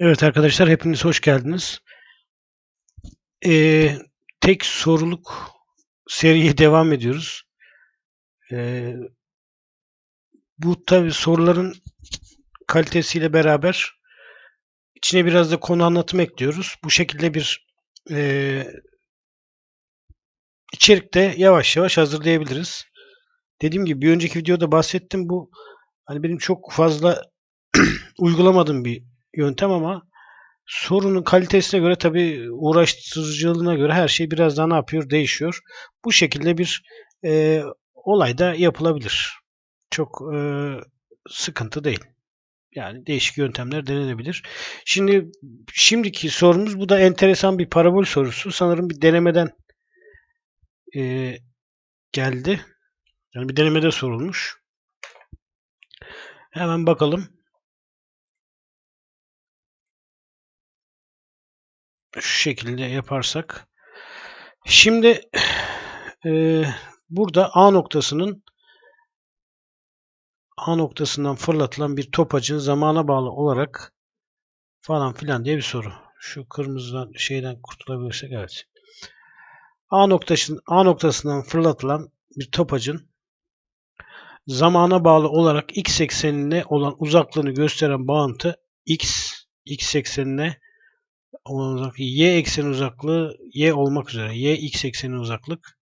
Evet arkadaşlar hepiniz hoş geldiniz. Ee, tek soruluk seriye devam ediyoruz. Ee, bu tabi soruların kalitesiyle beraber içine biraz da konu anlatım ekliyoruz. Bu şekilde bir e, içerik de yavaş yavaş hazırlayabiliriz. Dediğim gibi bir önceki videoda bahsettim. Bu hani benim çok fazla uygulamadığım bir yöntem ama sorunun kalitesine göre tabi uğraştırıcılığına göre her şey biraz daha ne yapıyor? Değişiyor. Bu şekilde bir e, olay da yapılabilir. Çok e, sıkıntı değil. Yani değişik yöntemler denenebilir. Şimdi şimdiki sorumuz bu da enteresan bir parabol sorusu. Sanırım bir denemeden e, geldi. Yani bir denemede sorulmuş. Hemen bakalım. Şu şekilde yaparsak. Şimdi e, burada A noktasının A noktasından fırlatılan bir topacın zamana bağlı olarak falan filan diye bir soru. Şu kırmızıdan şeyden kurtulabilirsek evet. A noktasının A noktasından fırlatılan bir topacın zamana bağlı olarak x eksenine olan uzaklığını gösteren bağıntı x x eksenine uzak y eksen uzaklığı y olmak üzere. Y x ekseni uzaklık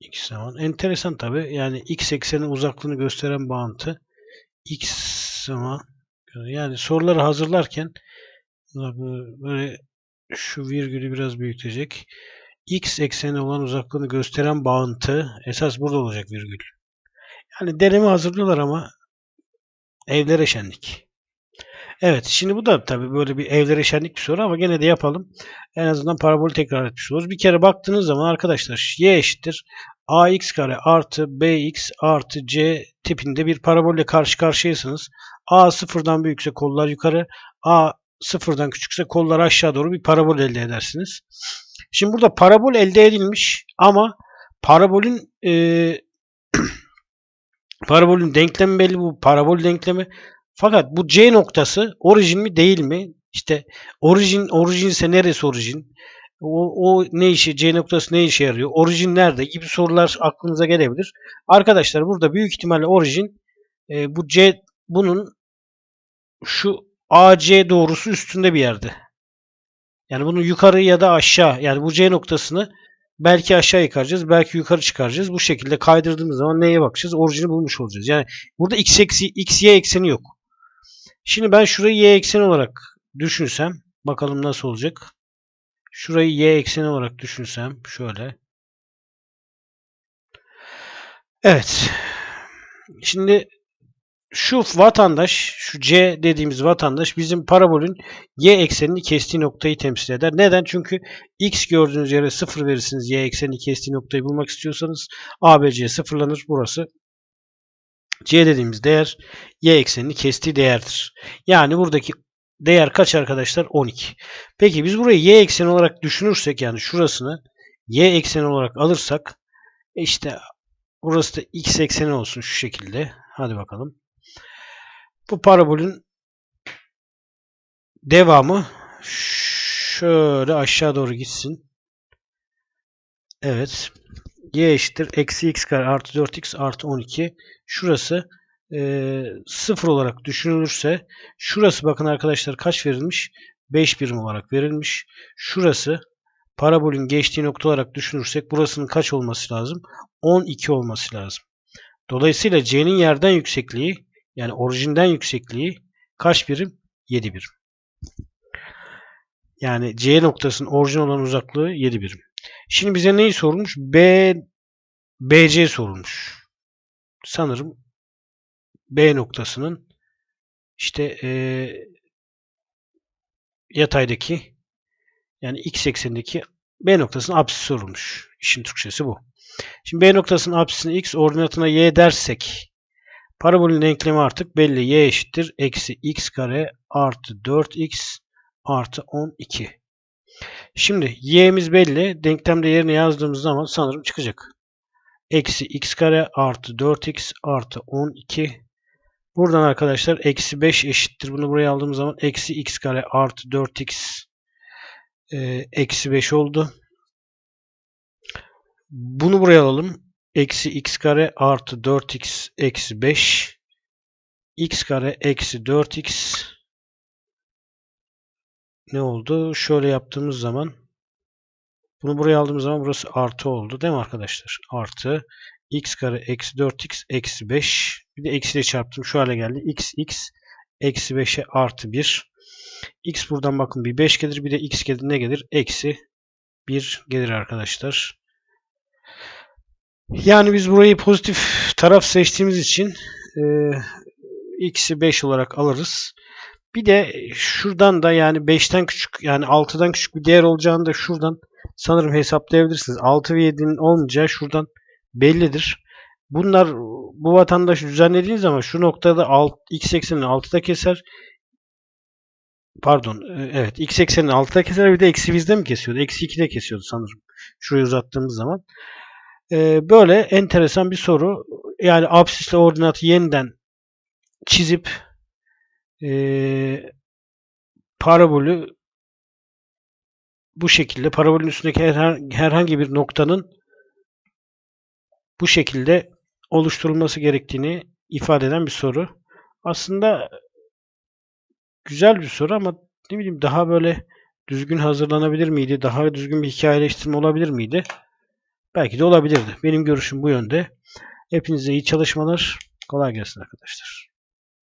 x zaman. Enteresan tabi. Yani x ekseni uzaklığını gösteren bağıntı x zaman yani soruları hazırlarken böyle şu virgülü biraz büyütecek. X ekseni olan uzaklığını gösteren bağıntı esas burada olacak virgül. Yani deneme hazırlıyorlar ama evlere şenlik. Evet şimdi bu da tabii böyle bir evlere şenlik bir soru ama gene de yapalım. En azından parabolü tekrar etmiş oluruz. Bir kere baktığınız zaman arkadaşlar y eşittir ax kare artı bx artı c tipinde bir parabolle karşı karşıyasınız. a sıfırdan büyükse kollar yukarı, a sıfırdan küçükse kollar aşağı doğru bir parabol elde edersiniz. Şimdi burada parabol elde edilmiş ama parabolün e, parabolün denklemi belli bu parabol denklemi fakat bu C noktası orijin mi değil mi? İşte orijin orijinse neresi orijin? O, o ne işi C noktası ne işe yarıyor? Orijin nerede? gibi sorular aklınıza gelebilir. Arkadaşlar burada büyük ihtimalle orijin e, bu C bunun şu AC doğrusu üstünde bir yerde. Yani bunu yukarı ya da aşağı yani bu C noktasını belki aşağı yıkaracağız, belki yukarı çıkaracağız. Bu şekilde kaydırdığımız zaman neye bakacağız? Orijini bulmuş olacağız. Yani burada x eksi x y ekseni yok. Şimdi ben şurayı y ekseni olarak düşünsem bakalım nasıl olacak. Şurayı y ekseni olarak düşünsem şöyle. Evet. Şimdi şu vatandaş, şu C dediğimiz vatandaş bizim parabolün y eksenini kestiği noktayı temsil eder. Neden? Çünkü x gördüğünüz yere sıfır verirsiniz. Y eksenini kestiği noktayı bulmak istiyorsanız ABC sıfırlanır. Burası C dediğimiz değer y eksenini kestiği değerdir. Yani buradaki değer kaç arkadaşlar? 12. Peki biz burayı y ekseni olarak düşünürsek yani şurasını y ekseni olarak alırsak işte burası da x ekseni olsun şu şekilde. Hadi bakalım. Bu parabolün devamı şöyle aşağı doğru gitsin. Evet y eşittir eksi x kare artı 4x artı 12. Şurası e, 0 olarak düşünülürse şurası bakın arkadaşlar kaç verilmiş? 5 birim olarak verilmiş. Şurası parabolün geçtiği nokta olarak düşünürsek burasının kaç olması lazım? 12 olması lazım. Dolayısıyla c'nin yerden yüksekliği yani orijinden yüksekliği kaç birim? 7 birim. Yani C noktasının orijin olan uzaklığı 7 birim. Şimdi bize neyi sormuş? B BC sorulmuş. Sanırım B noktasının işte e, yataydaki yani x eksenindeki B noktasının apsisi sorulmuş. İşin Türkçesi bu. Şimdi B noktasının apsisini x ordinatına y dersek parabolün denklemi artık belli. y eşittir. Eksi x kare artı 4x artı 12. Şimdi y'miz belli. Denklemde yerine yazdığımız zaman sanırım çıkacak. Eksi x kare artı 4x artı 12. Buradan arkadaşlar eksi 5 eşittir. Bunu buraya aldığım zaman eksi x kare artı 4x e, eksi 5 oldu. Bunu buraya alalım. Eksi x kare artı 4x eksi 5 x kare eksi 4x ne oldu? Şöyle yaptığımız zaman bunu buraya aldığımız zaman burası artı oldu. Değil mi arkadaşlar? Artı x kare eksi 4x eksi 5 bir de eksiyle çarptım. Şu hale geldi. x x eksi 5'e artı 1 x buradan bakın bir 5 gelir. Bir de x gelir. Ne gelir? Eksi 1 gelir arkadaşlar. Yani biz burayı pozitif taraf seçtiğimiz için e, x'i 5 olarak alırız. Bir de şuradan da yani 5'ten küçük yani 6'dan küçük bir değer olacağını da şuradan sanırım hesaplayabilirsiniz. 6 ve 7'nin olmayacağı şuradan bellidir. Bunlar bu vatandaşı düzenlediğiniz zaman şu noktada x eksenini 6'da keser. Pardon. e, Evet. X eksenini 6'da keser. Bir de eksi bizde mi kesiyordu? Eksi 2'de kesiyordu sanırım. Şurayı uzattığımız zaman. E, böyle enteresan bir soru. Yani absisle ordinatı yeniden çizip e, parabolü bu şekilde parabolün üstündeki herhangi, bir noktanın bu şekilde oluşturulması gerektiğini ifade eden bir soru. Aslında güzel bir soru ama ne bileyim daha böyle düzgün hazırlanabilir miydi? Daha düzgün bir hikayeleştirme olabilir miydi? Belki de olabilirdi. Benim görüşüm bu yönde. Hepinize iyi çalışmalar. Kolay gelsin arkadaşlar.